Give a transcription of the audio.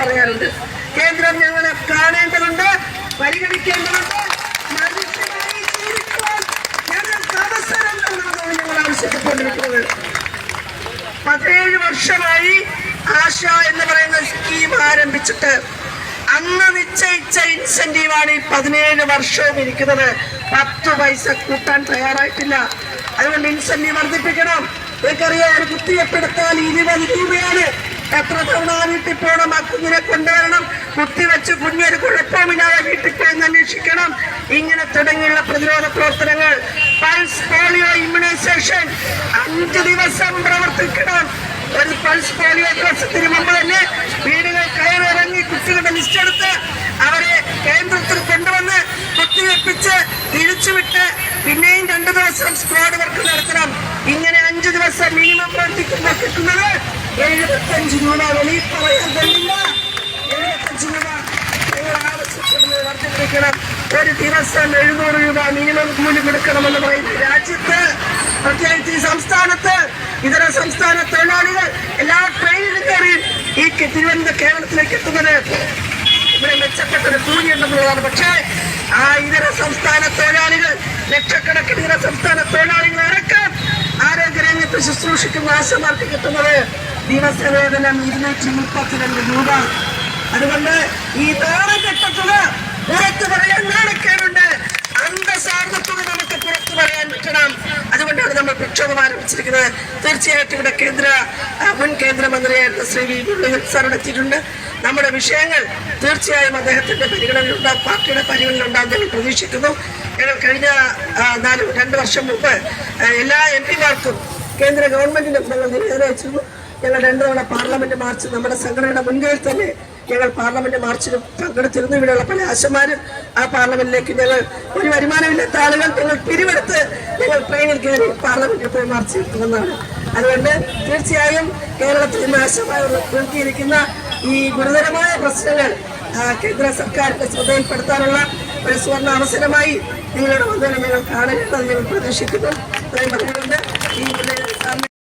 പറയാനുണ്ട് കേന്ദ്രം ഞങ്ങളെ കാണേണ്ടതുണ്ട് പരിഗണിക്കേണ്ടതുണ്ട്. പതിനേഴ് വർഷമായി ആശ എന്ന് പറയുന്ന സ്കീം ആരംഭിച്ചിട്ട് അന്ന് നിശ്ചയിച്ച ഇൻസെന്റീവാണ് ഈ പതിനേഴ് വർഷവും ഇരിക്കുന്നത്. പത്ത് പൈസ കൂട്ടാൻ തയ്യാറായിട്ടില്ല. അതുകൊണ്ട് ഇൻസെന്റീവ് വർദ്ധിപ്പിക്കണം. നിങ്ങൾക്കറിയാം ഒരു കുത്തിവെപ്പെടുത്താൽ ഇരുപത് രൂപയാണ് എത്ര തവണ വീട്ടിൽ പോകണം ആ കുഞ്ഞിനെ കൊണ്ടുവരണം? കുത്തിവെച്ച് കുഞ്ഞൊരു കുഴപ്പമില്ലാതെ വീട്ടിൽ പോയി അന്വേഷിക്കണം. ഇങ്ങനെ തുടങ്ങിയുള്ള പ്രതിരോധ പ്രവർത്തനങ്ങൾ. Pulse polio immunisation. അഞ്ച് ദിവസം പ്രവർത്തിക്കണം. ഒരു പൾസ് പോളിയോ ദിവസത്തിന് മുമ്പ് തന്നെ വീടുകൾ കയറിറങ്ങി കുട്ടികളുടെ ലിസ്റ്റ് എടുത്ത് അവരെ കേന്ദ്രത്തിൽ കൊണ്ടുവന്ന് കുത്തിവെപ്പിച്ച് തിരിച്ചുവിട്ട് പിന്നെയും രണ്ടു ദിവസം സ്ക്വാഡ് വർക്ക് നടത്തണം. ഇങ്ങനെ അഞ്ചു ദിവസം മിനിമം പ്രവർത്തിക്കുമ്പോൾ കിട്ടുന്നത് എഴുപത്തഞ്ച് രൂപ വെളിയിൽ പറയാൻ കഴിയില്ല എഴുപത്തഞ്ച് രൂപ ഒരു ദിവസം എഴുന്നൂറ് രൂപ മിനിമം കൂലി കൊടുക്കണമെന്ന് പറയുന്ന രാജ്യത്ത് പ്രത്യേകിച്ച് ഈ സംസ്ഥാനത്ത് ഇതര സംസ്ഥാന തൊഴിലാളികൾ എല്ലാ ട്രെയിനിലും കയറി ഈ തിരുവനന്തപുരം കേരളത്തിലേക്ക് എത്തുന്നത് ഇവിടെ മെച്ചപ്പെട്ട ഒരു കൂലി ഉണ്ടെന്നുള്ളതാണ് പക്ഷേ ആ ഇതര സംസ്ഥാന തൊഴിലാളികൾ ലക്ഷക്കണക്കിന് ഇതര സംസ്ഥാന തൊഴിലാളികൾ ശുശ്രൂഷിക്കുന്ന ആശമാർക്ക് കിട്ടുന്നത് ദിവസവേതനം ഇരുന്നൂറ്റി മുപ്പത്തിരണ്ട് രൂപ. അതുകൊണ്ട് ഈ നാണക്കെട്ട പുറത്തു പറയാൻ നാണക്കേടുണ്ട്. അന്തസാർന്ന നമുക്ക് പുറത്തു പറയാൻ പറ്റണം. അതുകൊണ്ടാണ് നമ്മൾ പ്രക്ഷോഭം ആരംഭിച്ചിരിക്കുന്നത്. തീർച്ചയായിട്ടും ഇവിടെ കേന്ദ്ര മുൻ കേന്ദ്രമന്ത്രിയായിരുന്ന ശ്രീ വി മുരളീധരൻ സാർ എത്തിയിട്ടുണ്ട്. നമ്മുടെ വിഷയങ്ങൾ തീർച്ചയായും അദ്ദേഹത്തിന്റെ പരിഗണനയിലുണ്ടാകും പാർട്ടിയുടെ പരിഗണനയിലുണ്ടാകും ഞങ്ങൾ പ്രതീക്ഷിക്കുന്നു. ഞങ്ങൾ കഴിഞ്ഞ നാല് രണ്ട് വർഷം മുമ്പ് എല്ലാ എം പിമാർക്കും കേന്ദ്ര ഗവൺമെന്റിന്റെ ഞങ്ങൾ നിവേദനം അയച്ചിരുന്നു ഞങ്ങൾ രണ്ടു തവണ പാർലമെന്റ് മാർച്ച് നമ്മുടെ സംഘടനയുടെ മുൻകൈയിൽ തന്നെ ഞങ്ങൾ പാർലമെന്റ് മാർച്ചിൽ പങ്കെടുത്തിരുന്നു. ഇവിടെയുള്ള പല ആശമാരും ആ പാർലമെന്റിലേക്ക് ഞങ്ങൾ ഒരു വരുമാനമില്ലാത്ത ആളുകൾ ഞങ്ങൾ പിരിവെടുത്ത് ഞങ്ങൾ ട്രെയിനിൽ കയറി പാർലമെന്റിൽ പോയി മാർച്ച് നടത്തുന്നതാണ് അതുകൊണ്ട് തീർച്ചയായും കേരളത്തിൽ നാശമായി നിർത്തിയിരിക്കുന്ന ഈ ഗുരുതരമായ പ്രശ്നങ്ങൾ കേന്ദ്ര സർക്കാരിന്റെ ശ്രദ്ധയിൽപ്പെടുത്താനുള്ള ഒരു സുവർണ അവസരമായി നിങ്ങളുടെ വന്നതിനെ ഞങ്ങൾ കാണരുതെന്ന് ഞങ്ങൾ പ്രതീക്ഷിക്കുന്നു. അതുകൊണ്ട് ഈ